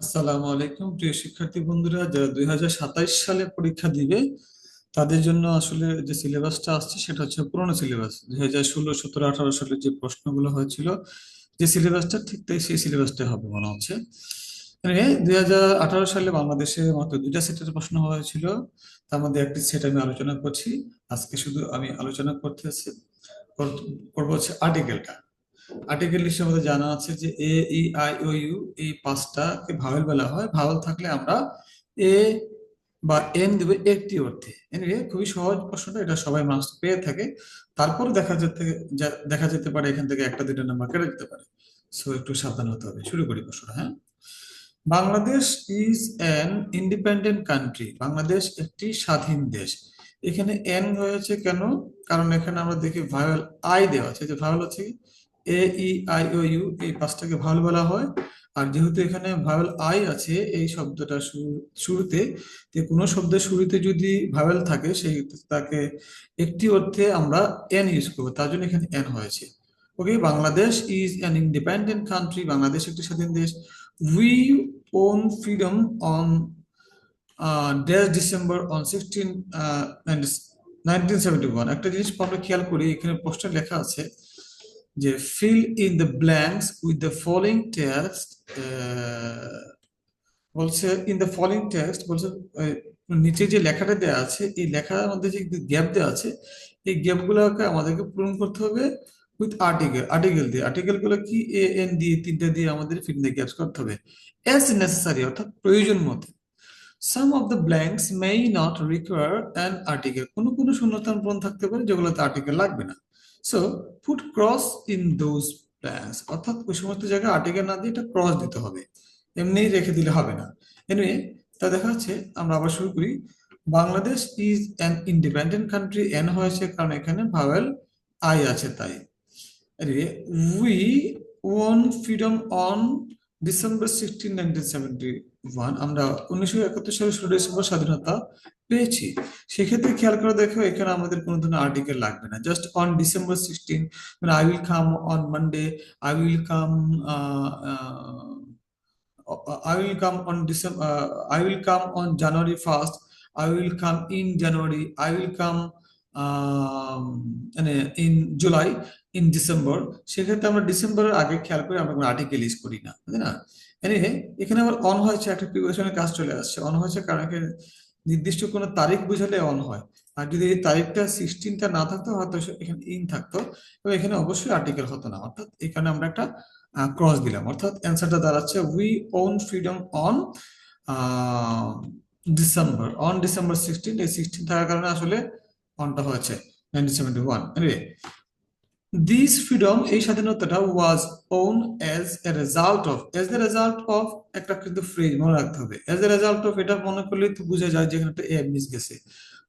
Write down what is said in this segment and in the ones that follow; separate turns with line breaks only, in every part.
আসসালামু আলাইকুম, প্রিয় শিক্ষার্থী বন্ধুরা, যারা দুই সালে পরীক্ষা দিবে, তাদের জন্য আসলে যে সিলেবাসটা আসছে সেটা হচ্ছে পুরোনো সিলেবাস। দুই হাজার ষোলো, সতেরো, আঠারো সালে যে প্রশ্নগুলো হয়েছিল, যে সিলেবাসটা ঠিক তাই সেই সিলেবাসটা হবে মনে হচ্ছে। দুই হাজার আঠারো সালে বাংলাদেশে মাত্র দুইটা সেটের প্রশ্ন হয়েছিল, তার মধ্যে একটি সেট আমি আলোচনা করছি। আজকে শুধু আমি আলোচনা করতেছি করব হচ্ছে আর্টিকেলটা। আর্টিকেল হিসেবে জানা আছে যে এ ই আই ও ইউ এই পাঁচটাকে ভাওয়েল বলা হয়। ভাওয়েল থাকলে আমরা এ বা এন দেবে একটি অর্থে। এনিওয়ে খুবই সহজ প্রশ্নটা, এটা সবাই মার্কস পেয়ে থাকে। তারপর দেখা যেতে দেখা যেতে পারে এখান থেকে একটা দুটো নাম্বার কেটে যেতে পারে। সো একটু সাবধান হতে হবে। শুরু করি প্রশ্নটা হ্যাঁ? Bangladesh is an independent country Bangladesh একটি স্বাধীন দেশ। এখানে এন হয়েছে কেন? কারণ এখানে আমরা দেখি ভাওয়েল আই দেওয়া আছে। যে ভাওয়েল হচ্ছে এ ই আই ও ইউ এই পাঁচটাকে ভাওয়েল বলা হয়। আর যেহেতু এখানে ভাওয়েল আই আছে, এই শব্দটা শুরু- শুরুতে কোনো শব্দের শুরুতে যদি ভাওয়েল থাকে, সেই তাকে একটি অর্থে আমরা এন ইউজ করব। তার জন্য এখানে এন হয়েছে। Okay Bangladesh is an independent country Bangladesh একটি স্বাধীন দেশ। We won freedom on dec December on sixteen nineteen seventy one একটা জিনিস আমরা খেয়াল করি, এখানে পোস্টার লেখা আছে যে fill in the blanks with the following text বলছে ইন দ্য ফলোইং টেক্সট বলছে নিচে যে লেখাটা দেওয়া আছে, এই লেখার মধ্যে যে গ্যাপ দেওয়া আছে, এই গ্যাপ গুলোকে আমাদেরকে পূরণ করতে হবে উইথ আর্টিকেল আর্টিকেল দিয়ে। আর্টিকেলগুলো কি এ এন দিয়ে, তিনটা দিয়ে আমাদের ফিল দ্য গ্যাপস করতে হবে। অ্যাজ নেসেসারি অর্থাৎ প্রয়োজন মতো। Some of the blanks may not require an article কোনো কোনো শূন্যস্থান পূরণ থাকতে পারে, যেগুলোতে আর্টিকেল লাগবে না। So put cross in those blanks অর্থাৎ ওই সমস্ত জায়গায় আর্টিকেল না দিয়ে এটা ক্রস দিতে হবে। এমনি রেখে দিলে হবে না। এনিওয়ে তা দেখা যাচ্ছে, আমরা আবার শুরু করি। Bangladesh is an independent country an হয়েছে, কারণ এখানে ভাওয়েল আই আছে তাই। We won freedom on December sixteen nineteen seventy one আমরা উনিশশো একাত্তর সালে ষোলো ডিসেম্বর স্বাধীনতা পেয়েছি সেক্ষেত্রে খেয়াল করে দেখো এখানে আমাদের কোনো ধরনের আর্টিকেল লাগবে না জাস্ট অন ডিসেম্বর সিক্সটিন মানে I will come on Monday I will come I will come on December. Uh, I will come on January 1st. I will come in January. I will come um, in In December. সেক্ষেত্রে আমরা ডিসেম্বরের আগে খেয়াল করে আমরা কোনো article use করি না তাই না? এনিওয়ে এখানে আবার অন হয়েছে, একটা প্রিপারেশনের কাজ চলে আসছে। অন হয়েছে কারণ নির্দিষ্ট কোনো তারিখ বুঝালে অন হয়। আর যদি এই তারিখটা সিক্সটিনটা না থাকতো, হয়তো এখানে ইন থাকতো। এবং এখানে অবশ্যই আর্টিকেল হতো না। অর্থাৎ এখানে আমরা একটা ক্রস দিলাম। অর্থাৎ অ্যান্সারটা দাঁড়াচ্ছে we won freedom on December on December sixteen এই সিক্সটিন থাকার কারণে আসলে অনটা হয়েছে nineteen seventy one this freedom এই স্বাধীনতাটা was won as a result of as a result of একটা কিন্তু ফ্রেজ মনে রাখতে হবে। এজ এ রেজাল্ট অফ এটা মনে করলেই তো বোঝা যায় যেখানে একটা এ মিস গেছে।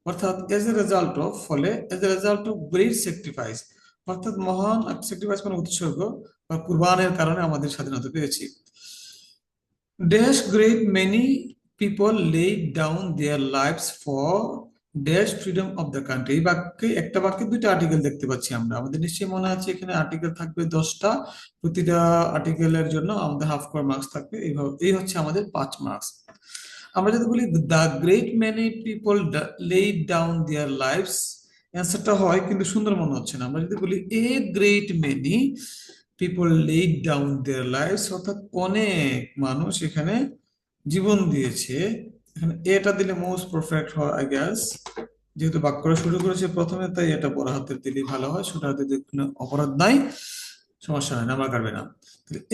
অর্থাৎ এজ এ রেজাল্ট অফ ফলে as a result of great sacrifice অর্থাৎ মহান স্যাক্রিফাইস মানে উৎসর্গ বা কুরবানের কারণে আমাদের স্বাধীনতা পেয়েছি। Dash great many people lay down their lives for dash freedom of the country. এই বাক্যে, একটা বাক্যে দুইটা আর্টিকেল দেখতে পাচ্ছি আমরা। আমাদের নিশ্চয়ই মনে আছে এখানে আর্টিকেল থাকবে দশটা। প্রতিটা আর্টিকেলের জন্য আমাদের হাফ কোর মার্কস থাকবে। এইভাবে এই হচ্ছে আমাদের পাঁচ মার্কস আমরা যদি বলি the great many people lay down their lives অ্যান্সারটা হয়, কিন্তু সুন্দর মনে হচ্ছে না। আমরা যদি বলি a great many people laid down their lives অর্থাৎ অনেক মানুষ এখানে জীবন দিয়েছে। এখানে এটা দিলে মোস্ট পারফেক্ট হয় আই গ্যাস যেহেতু বাক্যটা শুরু করেছে প্রথমে, তাই এটা বড় হাতের দিলে ভালো হয়, ছোট হাতের কোনো অপরাধ নাই। সমস্যা হয় আমার কাটবে না।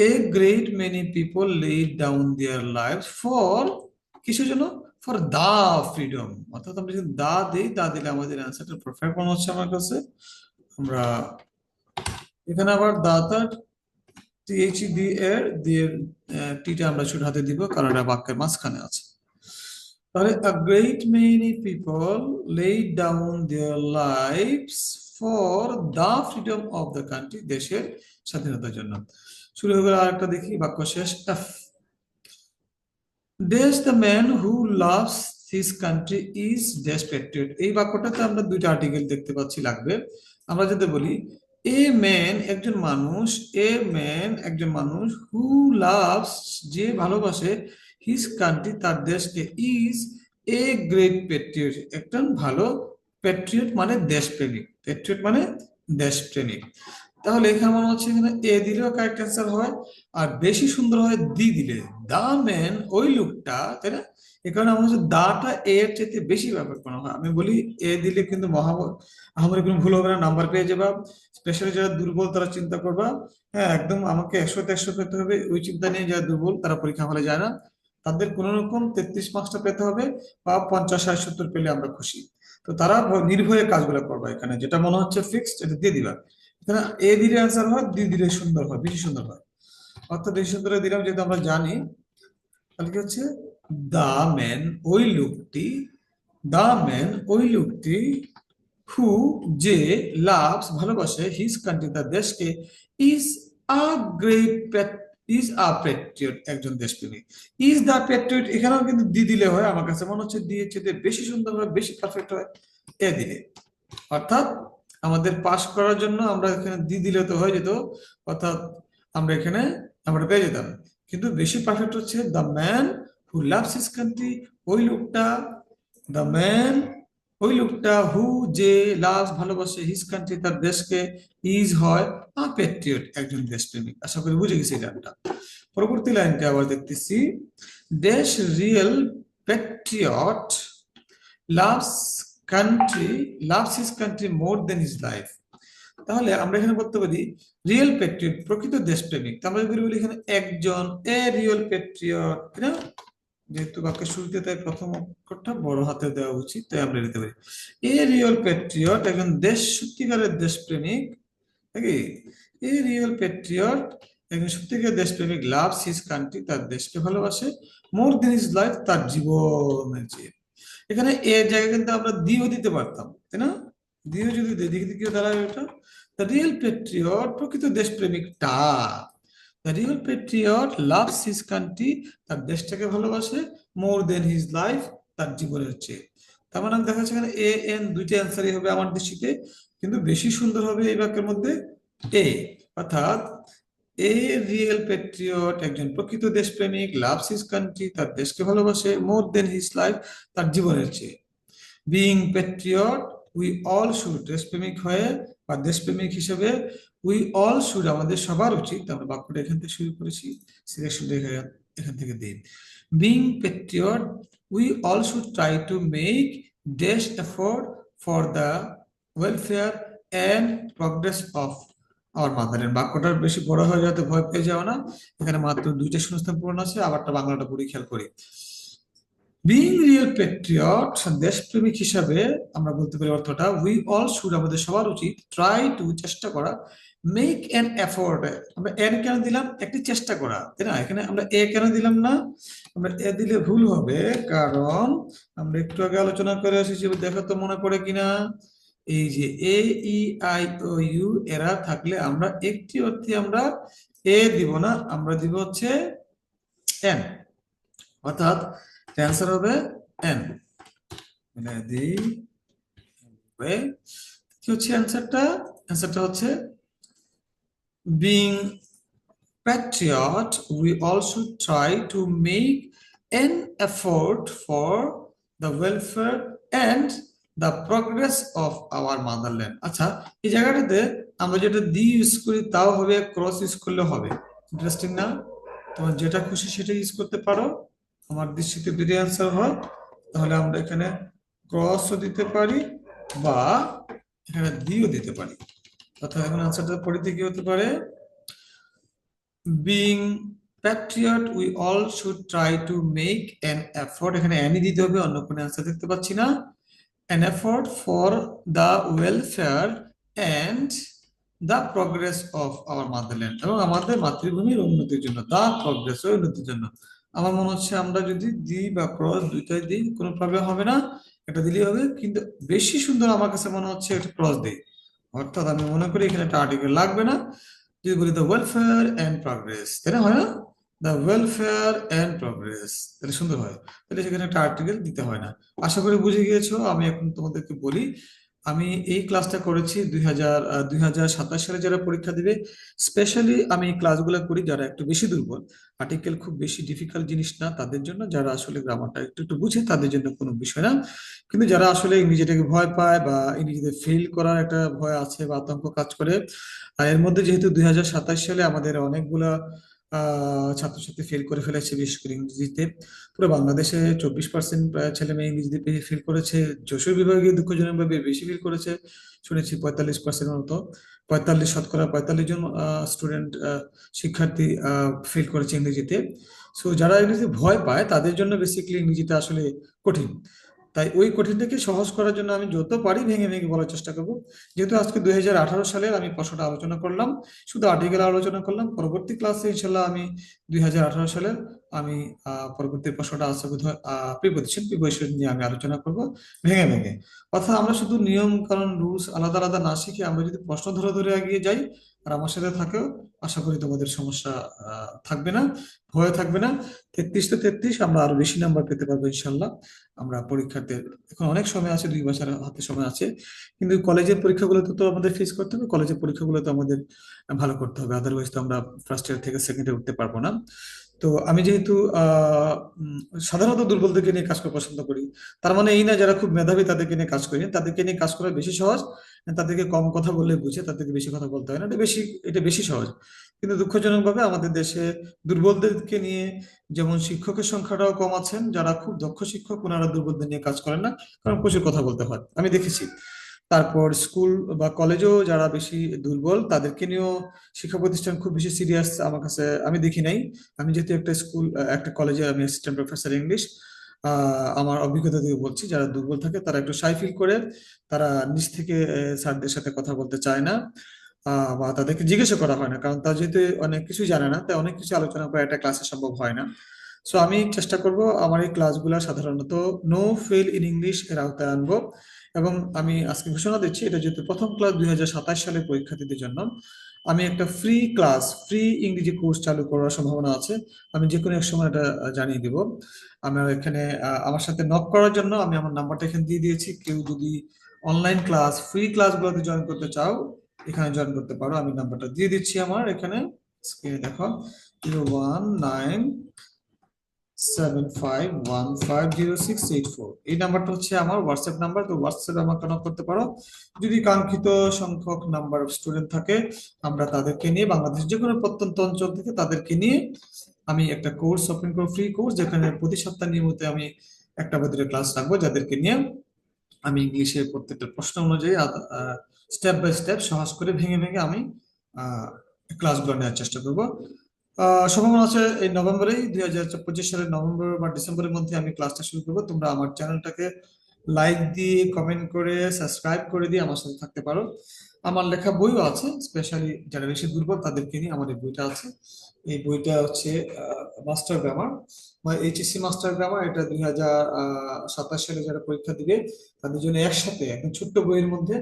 A great many people laid down their life for কিসের জন্য? ফর দা ফ্রিডম অর্থাৎ আমরা যদি দা দিই, দা দিলে আমাদের অ্যান্সারটা পারফেক্ট মনে হচ্ছে আমার কাছে। আমরা এখানে আবার দাতা টিএইচ ডি এর দিয়ে টিটা আমরা ছোট হাতে দিব, কারণ এটা বাক্যের মাঝখানে আছে। তাহলে a great many people laid down their lives for the freedom of the country, দেশের স্বাধীনতার জন্য। শুরু হয়ে গেল আরেকটা দেখি, বাক্য শেষ। এফ দেশ the man who loves his country is patriot এই বাক্যটাতে আমরা দুইটা আর্টিকেল দেখতে পাচ্ছি, লাগবে। আমরা যদি বলি এ ম্যান একজন মানুষ এ ম্যান একজন মানুষ হু লাভস যে ভালোবাসে হিজ কান্ট্রি তার দেশকে ইজ এ গ্রেট পেট্রিয়ট একজন ভালো পেট্রিয়ট মানে দেশপ্রেমিক পেট্রিয়ট মানে দেশপ্রেমিক। তাহলে এখানে মনে হচ্ছে এখানে এ দিলেও কারেক্ট অ্যান্সার হয়, আর বেশি সুন্দর হয় দি দিলে। দা ম্যান, ওই লোকটা, তাই না? এ আমার হচ্ছে দাটা এ এর চাইতে বেশি ব্যাপার করা হয়। আমি বলি এ দিলে কিন্তু মহামত আমার কোনো ভুল হবে না নাম্বার পেয়ে যাবা। স্পেশালি যারা দুর্বল, তারা চিন্তা করবা। হ্যাঁ একদম আমাকে একশোতে একশো পেতে হবে, ওই চিন্তা নিয়ে যারা দুর্বল, তারা পরীক্ষা হলে যায় না। তাদের কোন রকম তেত্রিশ মার্কসটা পেতে হবে বা পঞ্চাশ, ষাট, সত্তর পেলে আমরা খুশি। তো তারা নির্ভয়ে কাজগুলো করবা এখানে, যেটা মনে হচ্ছে ফিক্সড এটা দিয়ে দিবা। এখানে এ দিলে আনসার হয় দি দিলে সুন্দর হয় বেশি সুন্দর হয়। অর্থাৎ বেশি সুন্দর দিলাম, যেহেতু আমরা জানি, তাহলে কি হচ্ছে? দা ম্যান ওই লোকটি দা ম্যান ওই লোকটি হু যে লাভস ভালোবাসে হিজ কান্ট্রি তার দেশকে is a great is a patriot একজন দেশপ্রেমিক। ইজ দা প্যাট্রিয়ট এখানেও কিন্তু দি দিলে হয়, আমার কাছে মনে হচ্ছে দিয়ে চেয়ে বেশি সুন্দর হয়, বেশি পারফেক্ট হয়, এ দিলে। অর্থাৎ আমাদের পাস করার জন্য আমরা এখানে দি দিলে তো হয়ে যেত, অর্থাৎ আমরা এখানে আমরা পেয়ে যেতাম। কিন্তু বেশি পারফেক্ট হচ্ছে the man who loves his country ওই লোকটা দ্য ম্যান ওই লোকটা হু, যে লাভ ভালোবাসে হিজ কান্ট্রি তার দেশকে ইজ হয় আ প্যাট্রিয়ট একজন দেশপ্রেমিক। আশা করি বুঝে গেছি গানটা। পরবর্তী লাইনটা আবার দেখতেছি। দেশ real patriot loves country loves his country more than his life তাহলে আমরা এখানে বলতে পারি রিয়েল প্যাট্রিয়ট প্রকৃত দেশপ্রেমিক। আমরা যদি বলি এখানে একজন এ রিয়েল প্যাট্রিয়ট যেহেতু বাক্যের শুরুতে তাই প্রথম অক্ষরটা বড় হাতে দেওয়া উচিত, তাই আমরা নিতে পারি। এ রিয়েল প্যাট্রিয়ট একজন দেশ, সত্যিকারের দেশপ্রেমিক, নাকি? এ রিয়েল প্যাট্রিয়ট একজন সত্যিকারের দেশপ্রেমিক লাভস হিজ কান্ট্রি, তার দেশকে ভালোবাসে, মোর দেন ইজ লাইফ, তার জীবনের চেয়ে এখানে এ জায়গায় কিন্তু আমরা দিও দিতে পারতাম, তাই না? দিও যদি দিই দেখি কি দাঁড়ায় ওটা রিয়েল প্যাট্রিয়ট প্রকৃত দেশপ্রেমিকটা। Real patriot loves his country তার দেশটাকে ভালোবাসে মোর দেন হিজ লাইফ তার জীবনের চেয়ে। তার মানে দেখা যাচ্ছে এখানে এ এন দুইটা অ্যান্সারই হবে আমার দৃষ্টিতে, কিন্তু বেশি সুন্দর হবে এই বাক্যের মধ্যে এ অর্থাৎ এ রিয়েল প্যাট্রিয়ট একজন প্রকৃত দেশপ্রেমিক লাভস হিজ কান্ট্রি তার দেশকে ভালোবাসে মোর দেন হিজ লাইফ তার জীবনের চেয়ে। Being patriot we all should দেশপ্রেমিক হয়ে বা দেশপ্রেমিক হিসেবে উই অল শুড আমাদের সবার উচিত, আমরা বাক্যটা এখান থেকে শুরু করেছি সিলেকশন এখান থেকে দিন being patriot we all should try to make dash effort for the welfare and progress of আমার মাদারল্যান্ড বাক্যটা বেশি বড় হয়ে যাতে ভয় পেয়ে যাও না। এখানে মাত্র দুইটা শূন্যস্থান পূরণ আছে আবারটা বাংলাটা পড়ি, খেয়াল করি। বিং রিয়েল পেট্রিয়ট দেশপ্রেমিক হিসাবে আমরা বলতে পারি অর্থটা উই অল শুড আমাদের সবার উচিত ট্রাই টু চেষ্টা করা মেক এন এফোর্ট আমরা এন কেন দিলাম? একটি চেষ্টা করা, তাই না? এখানে আমরা এ কেন দিলাম না? আমরা এ দিলে ভুল হবে, কারণ আমরা একটু আগে আলোচনা করে এসেছি দেখো তো মনে পড়ে কিনা? এই যে এ ই আই ও ইউ এরা থাকলে আমরা একটি অর্থে আমরা এ দিব না, আমরা দিব হচ্ছে এন অর্থাৎ অ্যান্সার হবে এন দিই কি হচ্ছে অ্যান্সারটা অ্যান্সারটা হচ্ছে being patriot, we also try to make an effort for the welfare and the progress of our motherland. আচ্ছা এই জায়গাটাতে আমরা যেটা দি ইউজ করি, তাও হবে ক্রস ইউজ করলে হবে। ইন্টারেস্টিং না? তোমার যেটা খুশি সেটা ইউজ করতে পারো। আমার দৃষ্টিতে যদি অ্যান্সার হয়, তাহলে আমরা এখানে ক্রসও দিতে পারি বা এখানে দিও দিতে পারি। অর্থাৎ এখন অ্যান্সারটা পরিধি কি হতে পারে? Being patriot we all should try to make an effort এখানে অ্যানি দিতে হবে, অন্য কোনো অ্যান্সার দেখতে পাচ্ছি না। An effort for the welfare and the progress of our motherland এবং আমাদের মাতৃভূমির উন্নতির জন্য দ্য প্রগ্রেস উন্নতির জন্য। আমার মনে হচ্ছে আমরা যদি দিই বা ক্রস দুইটাই দিই কোনো প্রবলেম হবে না। এটা দিলেই হবে, কিন্তু বেশি সুন্দর আমার কাছে মনে হচ্ছে এটা ক্রস দিই। অর্থাৎ আমি মনে করি এখানে একটা আর্টিকেল লাগবে না। যদি বলি দ্য ওয়েলফেয়ার এন্ড প্রগ্রেস তাই না হয় না? দ্য ওয়েলফেয়ার এন্ড প্রগ্রেস তাহলে সুন্দর হয়। তাহলে সেখানে একটা আর্টিকেল দিতে হয় না। আশা করি বুঝে গিয়েছো, আমি এখন তোমাদেরকে বলি আমি এই ক্লাসটা করেছি দুই হাজার দুই হাজার সাতাশ সালে যারা পরীক্ষা দিবে স্পেশালি আমি এই ক্লাসগুলো করি যারা একটু বেশি দুর্বল। আর্টিকেল খুব বেশি ডিফিকাল্ট জিনিস না তাদের জন্য, যারা আসলে গ্রামারটা একটু একটু বুঝে তাদের জন্য কোনো বিষয় না। কিন্তু যারা আসলে ইংরেজিটাকে ভয় পায় বা ইংরেজিতে ফেল করার একটা ভয় আছে বা আতঙ্ক কাজ করে আর এর মধ্যে যেহেতু দুই হাজার সাতাশ সালে আমাদের অনেকগুলা ছাত্রছাত্রী ফেল করে ফেলেছে, বিশেষ করে ইংরেজিতে। পুরো বাংলাদেশে চব্বিশ পার্সেন্ট ছেলে মেয়ে ইংরেজিতে ফেল করেছে। যশোর বিভাগে দুঃখজনকভাবে বেশি ফেল করেছে, শুনেছি পঁয়তাল্লিশ পার্সেন্ট মতো। পঁয়তাল্লিশ শতকরা পঁয়তাল্লিশ জন স্টুডেন্ট শিক্ষার্থী ফেল করেছে ইংরেজিতে। সো যারা ইংরেজি ভয় পায়, তাদের জন্য বেসিক্যালি ইংরেজিটা আসলে কঠিন। তাই ওই কঠিনটাকে সহজ করার জন্য আমি যত পারি ভেঙে ভেঙে বলার চেষ্টা করব। যেহেতু আজকে দুই হাজার আঠারো সালের আমি প্রশ্নটা আলোচনা করলাম, শুধু আর্টিকেল আলোচনা করলাম, পরবর্তী ক্লাসে ইনশাল্লাহ আমি দুই হাজার আঠারো সালের আমি পরবর্তী প্রশ্নটা আছে বোধহয় প্রিপোজিশন প্রিপোজিশন নিয়ে আমি আলোচনা করব। ভেঙে ভেঙে। অর্থাৎ আমরা শুধু নিয়ম, কারণ, রুলস আলাদা আলাদা না শিখে আমরা যদি প্রশ্ন ধরে ধরে এগিয়ে যাই, আর আমার সাথে থাকেও, আশা করি তোমাদের সমস্যা থাকবে না, ভয় থাকবে না। তেত্রিশ তো তেত্রিশ, আমরা আরও বেশি নাম্বার পেতে পারব ইনশাল্লাহ আমরা পরীক্ষার্থীর এখন অনেক সময় আছে, দুই বছর হাতে সময় আছে, কিন্তু কলেজের পরীক্ষাগুলোতে তো আমাদের ফেস করতে হবে, কলেজের পরীক্ষাগুলো তো আমাদের ভালো করতে হবে। আদারওয়াইজ তো আমরা ফার্স্ট ইয়ার থেকে সেকেন্ড ইয়ার উঠতে পারব না। তো আমি যেহেতু সাধারণত দুর্বলদেরকে নিয়ে কাজ করা পছন্দ করি, তার মানে এই না যারা খুব মেধাবী তাদেরকে নিয়ে কাজ করি। তাদেরকে নিয়ে কাজ করা বেশি সহজ, তাদেরকে কম কথা বললে বুঝে তাদেরকে বেশি কথা বলতে হয় না। এটা বেশি এটা বেশি সহজ। কিন্তু দুঃখজনকভাবে আমাদের দেশে দুর্বলদেরকে নিয়ে যেমন শিক্ষকের সংখ্যাটাও কম আছেন, যারা খুব দক্ষ শিক্ষক, ওনারা দুর্বলদের নিয়ে কাজ করেন না, কারণ প্রচুর কথা বলতে হয়। আমি দেখেছি। তারপর স্কুল বা কলেজেও যারা বেশি দুর্বল, তাদেরকে নিয়েও শিক্ষা প্রতিষ্ঠান খুব বেশি সিরিয়াস আমার কাছে, আমি দেখি নাই। আমি যেহেতু একটা স্কুল, একটা কলেজে আমি অ্যাসিস্ট্যান্ট প্রফেসর ইংলিশ আমার অভিজ্ঞতা দিয়ে বলছি, যারা দুর্বল থাকে তারা একটু সাই ফিল করে, তারা নিজ থেকে স্যারদের সাথে কথা বলতে চায় না বা তাদেরকে জিজ্ঞাসা করা হয় না, কারণ তারা যেহেতু অনেক কিছু জানে না, তাই অনেক কিছু আলোচনা করা একটা ক্লাসে সম্ভব হয় না। সো আমি চেষ্টা করব, আমার এই ক্লাসগুলো সাধারণত নো ফেল ইন ইংলিশ এর আওতায় আনব। এবং আমি আজকে ঘোষণা দিচ্ছি, এটা যেহেতু প্রথম ক্লাস দুই হাজার সালে পরীক্ষার্থীদের জন্য, আমি একটা ফ্রি ক্লাস ফ্রি ইংরেজি কোর্স চালু করার সম্ভাবনা আছে, আমি যে কোনো এক সময় এটা জানিয়ে দিব। আমার এখানে আমার সাথে নক করার জন্য আমি আমার নাম্বারটা এখানে দিয়ে দিয়েছি। কেউ যদি অনলাইন ক্লাস ফ্রি ক্লাসগুলোতে জয়েন করতে চাও, এখানে জয়েন করতে পারো। আমি নাম্বারটা দিয়ে দিচ্ছি আমার এখানে। স্ক্রিনে দেখো। Zero one nine seven five one five zero six eight four এই নাম্বারটা হচ্ছে আমার হোয়াটসঅ্যাপ নাম্বার, তো হোয়াটসঅ্যাপে আমাকে কানেক্ট করতে পারো। যদি কাঙ্ক্ষিত সংখ্যক নাম্বার স্টুডেন্ট থাকে, আমরা তাদেরকে নিয়ে বাংলাদেশ যে কোনো প্রত্যন্ত অঞ্চল থেকে তাদেরকে নিয়ে আমি একটা কোর্স ওপেন করব ফ্রি কোর্স যেখানে প্রতি সপ্তাহ নিয়মিত আমি একটা বদলে ক্লাস রাখব, যাদেরকে নিয়ে আমি ইংলিশের প্রত্যেকটা প্রশ্ন অনুযায়ী স্টেপ বাই স্টেপ সহজ করে ভেঙে ভেঙে আমি ক্লাসগুলো নেওয়ার চেষ্টা করব। সম্ভাবনা আছে এই নভেম্বরেই, দুই হাজার পঁচিশ সালের নভেম্বর বা ডিসেম্বরের মধ্যে আমি ক্লাসটা শুরু করব। তোমরা আমার চ্যানেলটাকে লাইক দিয়ে কমেন্ট করে সাবস্ক্রাইব করে দিয়ে আমার সাথে থাকতে পারো। আমার লেখা বইও আছে স্পেশালি যারা বেশি দুর্বল তাদেরকে নিয়ে আমার এই বইটা আছে। এই বইটা হচ্ছে মাস্টার গ্রামার বা এইচএসসি মাস্টার গ্রামার এটা দুই হাজার সাতাশ সালে যারা পরীক্ষা দিবে, তাদের জন্য একসাথে একটা ছোট্ট বইয়ের মধ্যে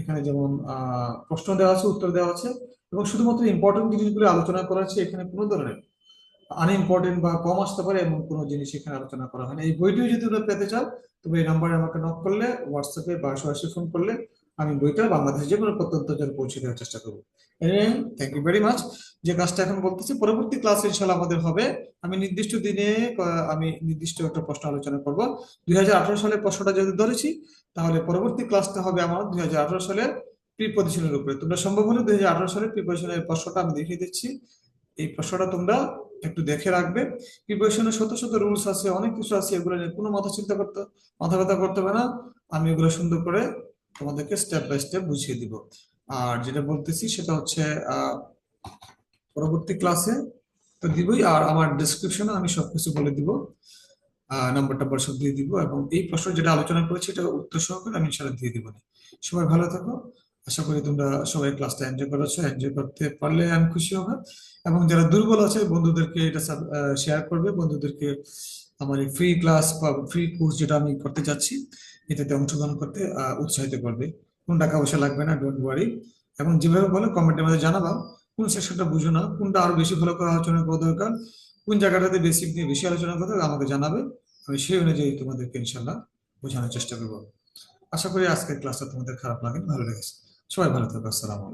এখানে যেমন প্রশ্ন দেওয়া আছে, উত্তর দেওয়া আছে। এবং শুধুমাত্র ইম্পর্টেন্ট জিনিসগুলো আলোচনা করা হচ্ছে এখানে কোনো ধরনের আনইম্পর্টেন্ট বা কম আসতে পারে এমন কোনো জিনিস এখানে আলোচনা করা হয় না এই বইটিও যদি তোমরা পেতে চাও তবে এই নাম্বারে আমাকে নক করলে হোয়াটসঅ্যাপে বা সরাসরি ফোন করলে আমি বইটা বাংলাদেশ যে কোনো প্রত্যন্ত পৌঁছে দেওয়ার চেষ্টা করব। থ্যাংক ইউ ভেরি মাচ যে কাজটা এখন বলতেছি পরবর্তী ক্লাস ইনশাল্লাহ আমাদের হবে। আমি নির্দিষ্ট দিনে আমি নির্দিষ্ট একটা প্রশ্ন আলোচনা করব। দুই সালের প্রশ্নটা যদি ধরেছি, তাহলে পরবর্তী ক্লাসটা হবে আমার দুই সালের প্রিপজিশনের উপরে। তোমরা সম্ভব হলে দুই সালের প্রিপজিশনের প্রশ্নটা আমি দেখিয়ে দিচ্ছি। এই প্রশ্নটা তোমরা একটু দেখে রাখবে। প্রিপজিশনের শত শত রুলস আছে, অনেক কিছু আছে, এগুলো নিয়ে কোনো মাথা চিন্তা করতে, মাথা ব্যথা করতে হবে না। আমি এগুলো সুন্দর করে তোমাদেরকে স্টেপ বাই স্টেপ বুঝিয়ে দিব। আর যেটা বলতেছি সেটা হচ্ছে পরবর্তী ক্লাসে তো দিবই, আর আমার ডিসক্রিপশনে আমি সবকিছু বলে দিব। নাম্বার টাম্বার সব দিয়ে দিব এবং এই প্রশ্ন যেটা আলোচনা করেছি এটা উত্তর সহকারে আমি সেটা দিয়ে দিব। সবাই ভালো থাকো। আশা করি তোমরা সবাই ক্লাসটা এনজয় করেছ এনজয় করতে পারলে আমি খুশি হবে। এবং যারা দুর্বল আছে, বন্ধুদেরকে এটা শেয়ার করবে। বন্ধুদেরকে আমার এই ফ্রি ক্লাস বা ফ্রি কোর্স যেটা আমি করতে যাচ্ছি, এটাতে অংশগ্রহণ করতে উৎসাহিত করবে। কোন টাকা পয়সা লাগবে না ডোন্ট ওয়ারি এবং যেভাবে বলো কমেন্টের মধ্যে জানাবা কোন সেকশনটা বুঝো না, কোনটা আরও বেশি ভালো করে আলোচনা করা দরকার, কোন জায়গাটাতে বেসিক নিয়ে বেশি আলোচনা করতে আমাকে জানাবে। আমি সেই অনুযায়ী তোমাদেরকে ইনশাল্লাহ বোঝানোর চেষ্টা করব। আশা করি আজকের ক্লাসটা তোমাদের খারাপ লাগেনি, ভালো লেগেছে। সবাই ভালো থাকো আসসালামু